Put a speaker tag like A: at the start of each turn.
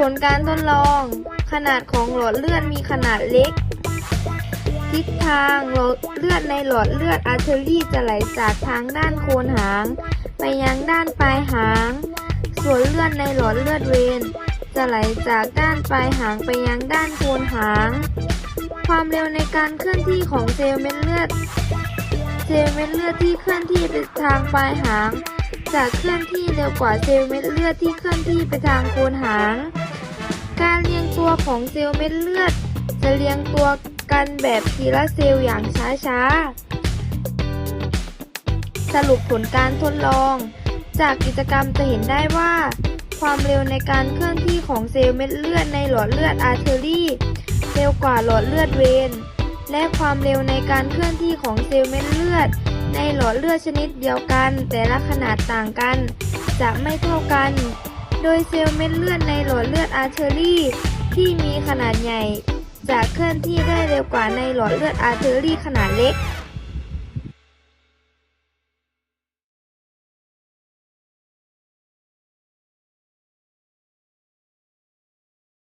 A: ผลการทดลอง ขนาดของหลอดเลือดมีขนาดเล็ก ทิศทางหลอดเลือดในหลอดเลือดอาร์เทอรี่จะไหลจากทางด้านโคนหาง ไปยังด้านปลายหาง ส่วนเลือดในหลอดเลือดเวนจะไหลจากด้านปลายหางไปยังด้านโคนหาง ความเร็วในการเคลื่อนที่ของเซลล์เม็ดเลือด เซลล์เม็ดเลือดที่เคลื่อนที่ไปทางปลายหาง จะเคลื่อนที่เร็วกว่าเซลล์เม็ดเลือดที่เคลื่อนที่ไปทางโคนหาง การเรียงตัวของเซลล์เม็ดเลือด จะเรียงตัวกันแบบทีละเซลล์อย่างช้าๆ สรุปผลการทดลอง จากกิจกรรมจะเห็นได้ว่า ความเร็วในการเคลื่อนที่ของเซลล์เม็ดเลือดในหลอดเลือดอาร์เทอรี่เร็วกว่าหลอดเลือดเวนและความเร็วในการเคลื่อนที่ของเซลล์เม็ดเลือด ในหลอดเลือดชนิดเดียวกัน แต่ละขนาดต่างกัน จะไม่เท่ากัน โดยเซลล์เม็ดเลือดในหลอดเลือดอาร์เทอรี่ที่มีขนาดใหญ่ จะเคลื่อนที่ได้เร็วกว่าในหลอดเลือดอาร์เทอรี่ขนาดเล็ก